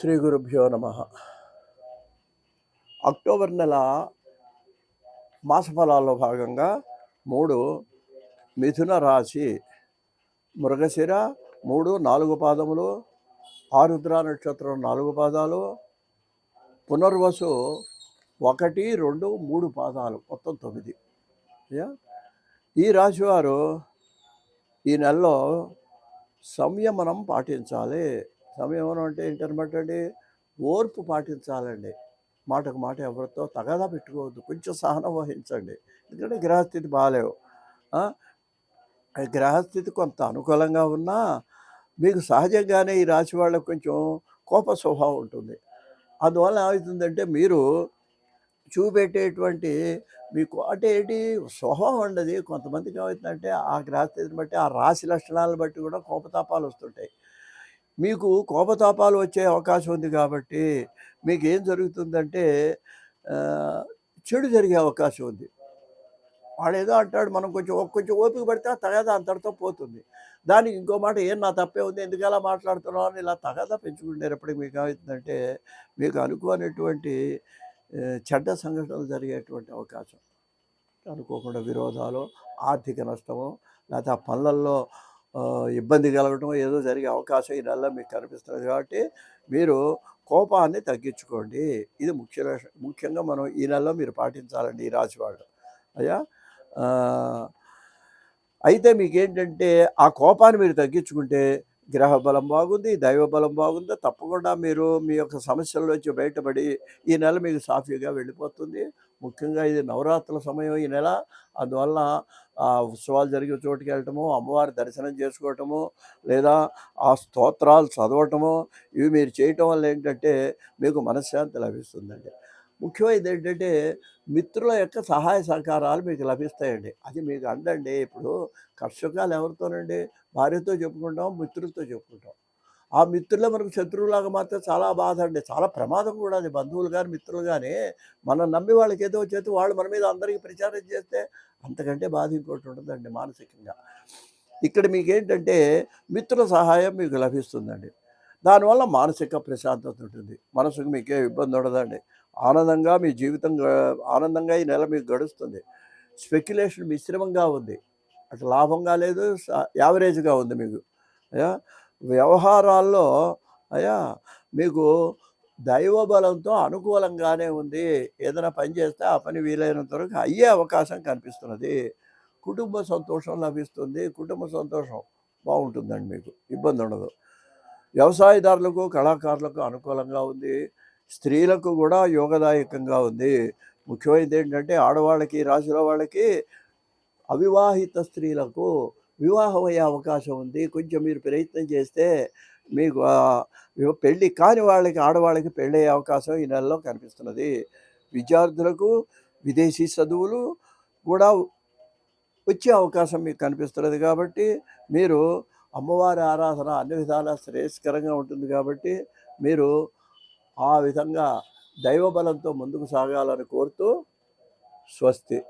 శ్రీ గురుభ్యో నమ. అక్టోబర్ నెల మాసఫలాల్లో భాగంగా మూడు మిథున రాశి మృగశిర మూడు నాలుగు పాదములు ఆరుద్ర నక్షత్రం నాలుగు పాదాలు పునర్వసు ఒకటి రెండు మూడు పాదాలు మొత్తం తొమ్మిది. యా? ఈ రాశివారు ఈ నెలలో సంయమనం పాటించాలి. సంయమనం అంటే ఏంటనమాట అండి ఓర్పు పాటించాలండి. మాటకు మాట ఎవరితో తగదా పెట్టుకోవద్దు. కొంచెం సహనం వహించండి. ఎందుకంటే గ్రహస్థితి బాగాలేవు. గ్రహస్థితి కొంత అనుకూలంగా ఉన్నా మీకు సహజంగానే ఈ రాశి వాళ్ళకు కొంచెం కోప స్వభావం ఉంటుంది. అందువల్ల ఏమవుతుందంటే మీరు చూపెట్టేటువంటి మీకు అంటే ఏంటి? స్వభావం ఉండదు. కొంతమందికి ఏమవుతుందంటే ఆ గ్రహస్థితిని బట్టి ఆ రాశి లక్షణాలను బట్టి కూడా కోపతాపాలు వస్తుంటాయి. మీకు కోపతాపాలు వచ్చే అవకాశం ఉంది కాబట్టి మీకు ఏం జరుగుతుందంటే చెడు జరిగే అవకాశం ఉంది. వాడు ఏదో అంటాడు మనం కొంచెం కొంచెం ఓపిక పడితే తగద తగదా అంతటితో పోతుంది. దానికి ఇంకో మాట ఏం నా తప్పే ఉంది ఎందుకు అలా మాట్లాడుతున్నావు? అని ఇలా తగదా పెంచుకునేటప్పటికి మీకు ఏమవుతుందంటే మీకు అనుకోనటువంటి చెడ్డ సంఘటనలు జరిగేటువంటి అవకాశం. అనుకోకుండా విరోధాలు ఆర్థిక నష్టము లేకపోతే ఆ పనులలో ఇబ్బంది కలగటం ఏదో జరిగే అవకాశం ఈ నెలలో మీకు కనిపిస్తుంది కాబట్టి మీరు కోపాన్ని తగ్గించుకోండి. ఇది ముఖ్య లక్ష- ముఖ్యంగా మనం ఈ నెలలో మీరు పాటించాలండి ఈ రాశి వాళ్ళు. అయ్యా? అయితే మీకేంటంటే ఆ కోపాన్ని మీరు తగ్గించుకుంటే గ్రహ బలం బాగుంది దైవ బలం బాగుంది? తప్పకుండా మీరు మీ యొక్క సమస్యల్లోంచి బయటపడి ఈ నెల మీకు సాఫీగా వెళ్ళిపోతుంది. ముఖ్యంగా ఇది నవరాత్రుల సమయం ఈ నెల. అందువల్ల ఆ ఉత్సవాలు జరిగే చోటుకి వెళ్ళటము అమ్మవారి దర్శనం చేసుకోవటము లేదా ఆ స్తోత్రాలు చదవటము ఇవి మీరు చేయటం వల్ల ఏంటంటే మీకు మనశ్శాంతి లభిస్తుందండి. ముఖ్యమైనది ఏంటంటే మిత్రుల యొక్క సహాయ సహకారాలు మీకు లభిస్తాయండి. అది మీకు అందండి. ఇప్పుడు కర్షకాలు ఎవరితోనండి? భార్యతో చెప్పుకుంటాం మిత్రులతో చెప్పుకుంటాం. ఆ మిత్రులే మనకు శత్రువులాగా మారితే చాలా బాధ అండి చాలా ప్రమాదం కూడా అది. బంధువులు కానీ మిత్రులు కానీ మనం నమ్మి వాళ్ళకి ఏదో చేతి వాళ్ళు మన మీద అందరికీ ప్రచారం చేస్తే అంతకంటే బాధ ఇంకోటి ఉంటుందండి మానసికంగా. ఇక్కడ మీకేంటంటే మిత్రుల సహాయం మీకు లభిస్తుందండి. దానివల్ల మానసిక ప్రశాంతత ఉంటుంది. మనసుకు మీకే ఇబ్బంది ఉండదండి. ఆనందంగా మీ జీవితం ఆనందంగా ఈ నెల మీకు గడుస్తుంది. స్పెక్యులేషన్ మిశ్రమంగా ఉంది. అటు లాభంగా లేదు యావరేజ్గా ఉంది మీకు. అయ్యా వ్యవహారాల్లో అయ్యా మీకు దైవ బలంతో అనుకూలంగానే ఉంది. ఏదైనా పని చేస్తే ఆ పని వీలైనంత వరకు అయ్యే అవకాశం కనిపిస్తున్నది. కుటుంబ సంతోషం లభిస్తుంది. కుటుంబ సంతోషం బాగుంటుందండి మీకు. ఇబ్బంది ఉండదు. వ్యవసాయదారులకు కళాకారులకు అనుకూలంగా ఉంది. స్త్రీలకు కూడా యోగదాయకంగా ఉంది. ముఖ్యమైనది ఏంటంటే ఆడవాళ్ళకి రాశుల వాళ్ళకి అవివాహిత స్త్రీలకు వివాహం అయ్యే అవకాశం ఉంది. కొంచెం మీరు ప్రయత్నం చేస్తే మీకు పెళ్ళి కాని వాళ్ళకి ఆడవాళ్ళకి పెళ్ళి అయ్యే అవకాశం ఈ నెలలో కనిపిస్తున్నది. విద్యార్థులకు విదేశీ చదువులు కూడా వచ్చే అవకాశం మీకు కనిపిస్తున్నది. కాబట్టి మీరు అమ్మవారి ఆరాధన అన్ని విధాలా శ్రేయస్కరంగా ఉంటుంది కాబట్టి మీరు ఆ విధంగా దైవబలంతో ముందుకు సాగాలని కోరుతూ స్వస్తి.